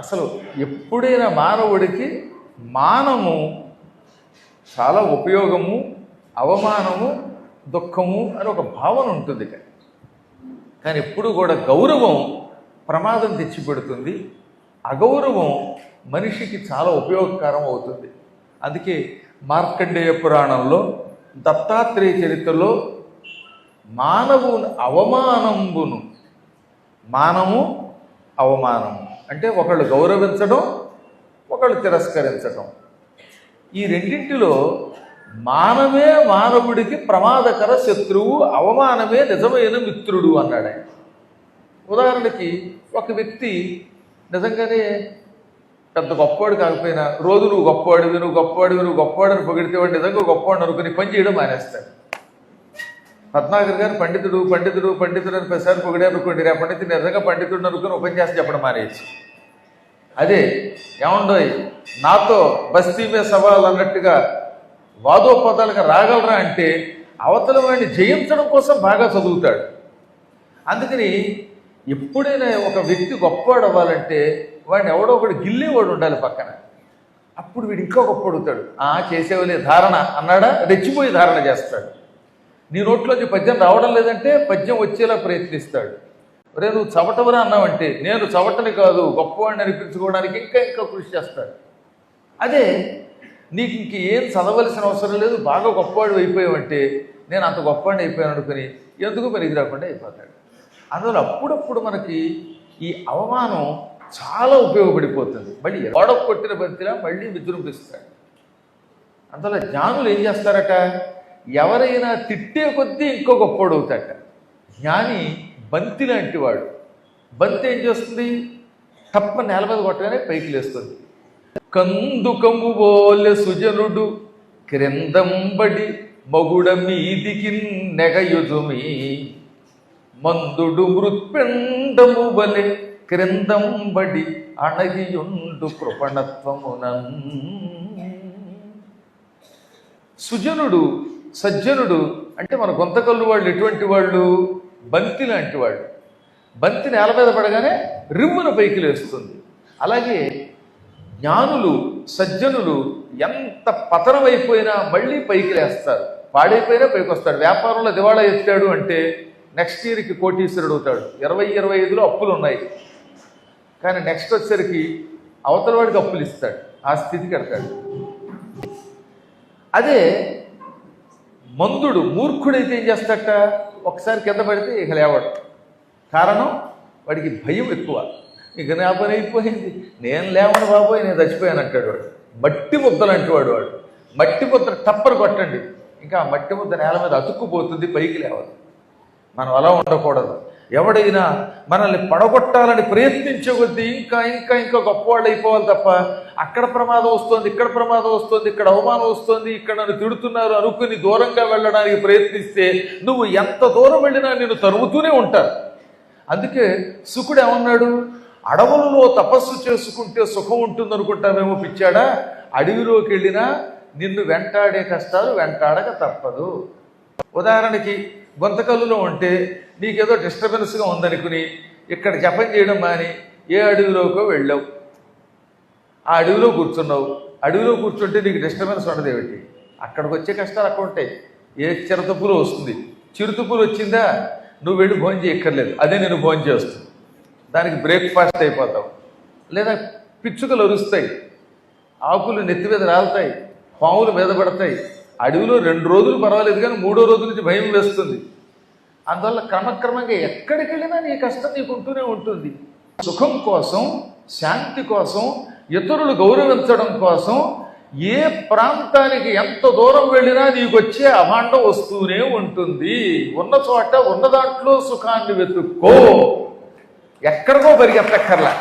అసలు ఎప్పుడైనా మానవుడికి మానము చాలా ఉపయోగము అవమానము దుఃఖము అని ఒక భావన ఉంటుంది కానీ ఎప్పుడు కూడా గౌరవం ప్రమాదం తెచ్చిపెడుతుంది. అగౌరవం మనిషికి చాలా ఉపయోగకరం అవుతుంది. అందుకే మార్కండేయ పురాణంలో దత్తాత్రేయ చరిత్రలో మానవు అవమానంబును మానము అవమానము. అంటే ఒకళ్ళు గౌరవించడం ఒకళ్ళు తిరస్కరించడం. ఈ రెండింటిలో మానమే మానవుడికి ప్రమాదకర శత్రువు అవమానమే నిజమైన మిత్రుడు అన్నాడు ఆయన. ఉదాహరణకి ఒక వ్యక్తి నిజంగానే పెద్ద గొప్పవాడు కాకపోయినా రోజు నువ్వు గొప్పవాడివి నువ్వు గొప్పవాడివి నువ్వు గొప్పవాడిని పొగిడితే వాడు నిజంగా గొప్పవాడిని అనుకుని పని చేయడం మానేస్తాడు. రత్నాకర్ గారు పండితుడు పండితుడు పండితుడు అని ప్రసారి పొగిడే అనుకోండి. రేపటి నుంచి నిజంగా పండితుడు అనుకుని ఉపన్యాసం చెప్పడం మానేసి అదే ఏమండోయ్ నాతో బస్తీ మీద సవాల్ అన్నట్టుగా వాదోపదాలుగా రాగలరా అంటే అవతల వాడిని జయించడం కోసం బాగా చదువుతాడు. అందుకని ఎప్పుడైనా ఒక వ్యక్తి గొప్పవాడు అవ్వాలంటే వాడిని ఎవడో ఒకడు గిల్లేవాడు ఉండాలి పక్కన. అప్పుడు వీడు ఇంకా గొప్ప అడుగుతాడు ఆ చేసేవలే ధారణ అన్నాడా? రెచ్చిపోయి ధారణ చేస్తాడు. నీ నోట్లోంచి పద్యం రావడం లేదంటే పద్యం వచ్చేలా ప్రయత్నిస్తాడు. రే నువ్వు చవటవరా అన్నావంటే నేను చవటని కాదు గొప్పవాడిని అనిపించుకోవడానికి ఇంకా ఇంకా కృషి చేస్తాడు. అదే నీకు ఇంక ఏం చదవలసిన అవసరం లేదు బాగా గొప్పవాడు అయిపోయావంటే నేను అంత గొప్పవాడిని అయిపోయాను అనుకుని ఎందుకు పెరిగి రాకుండా అయిపోతాడు? అందువల్ల అప్పుడప్పుడు మనకి ఈ అవమానం చాలా ఉపయోగపడిపోతుంది. మళ్ళీ ఎవడ కొట్టిన బంతిలా మళ్ళీ విజృంభిస్తాడు అందువల్ల జ్ఞానులు ఏం చేస్తారట? ఎవరైనా తిట్టే కొద్దీ ఇంకో గొప్పోడు అవుతాట జ్ఞాని బంతి లాంటి వాడు. బంతి ఏం చేస్తుంది? తప్ప నేల మీద కొట్టగానే పైకి లేస్తుంది. కందుకము బోలె సుజనుడు క్రిందంబడి మగుడ మీదికి నెగయుజుమి మందుడు మృత్పిండము వలె క్రిందంబడి అణగియుండు కృపణత్వమునన్. సుజనుడు సజ్జనుడు అంటే మన గొంతకల్లు వాళ్ళు ఎటువంటి వాళ్ళు? బంతి లాంటి వాళ్ళు. బంతి నేల మీద పడగానే రిమ్మున పైకి లేస్తుంది. అలాగే జ్ఞానులు సజ్జనులు ఎంత పతనమైపోయినా మళ్ళీ పైకి లేస్తారు. పాడైపోయినా పైకి వస్తాడు. వ్యాపారంలో దివాళా ఎత్తాడు అంటే నెక్స్ట్ ఇయర్కి కోటీశ్వరుడు అవుతాడు. ఇరవై ఇరవై ఐదులో అప్పులు ఉన్నాయి కానీ నెక్స్ట్ వచ్చేసరికి అవతల వాడికి అప్పులు ఇస్తాడు. ఆ స్థితికి వెళ్తాడు. అదే మందుడు మూర్ఖుడైతే ఏం చేస్తాట ఒకసారి కింద పడితే ఇక లేవాడు. కారణం? వాడికి భయం ఎక్కువ. ఇక నా పని అయిపోయింది. నేను లేవను బాబోయ్ నేను చచ్చిపోయాను అంటాడు వాడు. మట్టి ముద్దలు అంటువాడు వాడు. మట్టి ముద్ద టప్పర్ కొట్టండి. ఇంకా మట్టి ముద్ద నేల మీద అతుక్కుపోతుంది పైకి లేవదు. మనం అలా ఉండకూడదు. ఎవడైనా మనల్ని పడగొట్టాలని ప్రయత్నించే కొద్దీ ఇంకా ఇంకా ఇంకా గొప్పవాళ్ళు అయిపోవాలి తప్ప అక్కడ ప్రమాదం వస్తుంది ఇక్కడ ప్రమాదం వస్తుంది ఇక్కడ అవమానం వస్తుంది ఇక్కడ నన్ను తిడుతున్నారు అనుకుని దూరంగా వెళ్ళడానికి ప్రయత్నిస్తే నువ్వు ఎంత దూరం వెళ్ళినా నేను తరుముతూనే ఉంటారు. అందుకే సుఖుడు ఏమన్నాడు? అడవులలో తపస్సు చేసుకుంటే సుఖం ఉంటుంది అనుకుంటామేమో పిచ్చాడా? అడవిలోకి వెళ్ళినా నిన్ను వెంటాడే కష్టాలు వెంటాడక తప్పదు. ఉదాహరణకి గొంతకల్లులో ఉంటే నీకేదో డిస్టర్బెన్స్గా ఉందనుకుని ఇక్కడ జపం చేయడం మాని ఏ అడవిలోకో వెళ్ళావు. ఆ అడవిలో కూర్చున్నావు. అడవిలో కూర్చుంటే నీకు డిస్టర్బెన్స్ ఉండదు ఏమిటి? అక్కడికి వచ్చే కష్టాలు అక్కడ ఉంటాయి. ఏ చిరుతపులు వస్తుంది. చిరుతపులు వచ్చిందా? నువ్వు వెళ్ళి భోజనం చేయక్కర్లేదు. అదే నేను భోజనం చేస్తాను. దానికి బ్రేక్ఫాస్ట్ అయిపోతావు. లేదా పిచ్చుకలు అరుస్తాయి. ఆకులు నెత్తి మీద రాలుతాయి. పాములు మీద పడతాయి. అడవిలో రెండు రోజులు పర్వాలేదు కానీ మూడో రోజు నుంచి భయం వేస్తుంది. అందువల్ల క్రమక్రమంగా ఎక్కడికి వెళ్ళినా నీ కష్టం నీకు ఉంటూనే ఉంటుంది. సుఖం కోసం శాంతి కోసం ఇతరులు గౌరవించడం కోసం ఏ ప్రాంతానికి ఎంత దూరం వెళ్ళినా నీకు వచ్చే అభాండం వస్తూనే ఉంటుంది. ఉన్న చోట ఉన్న దాంట్లో సుఖాన్ని వెతుక్కో. ఎక్కడికో పరిగెత్తక్కర్లా.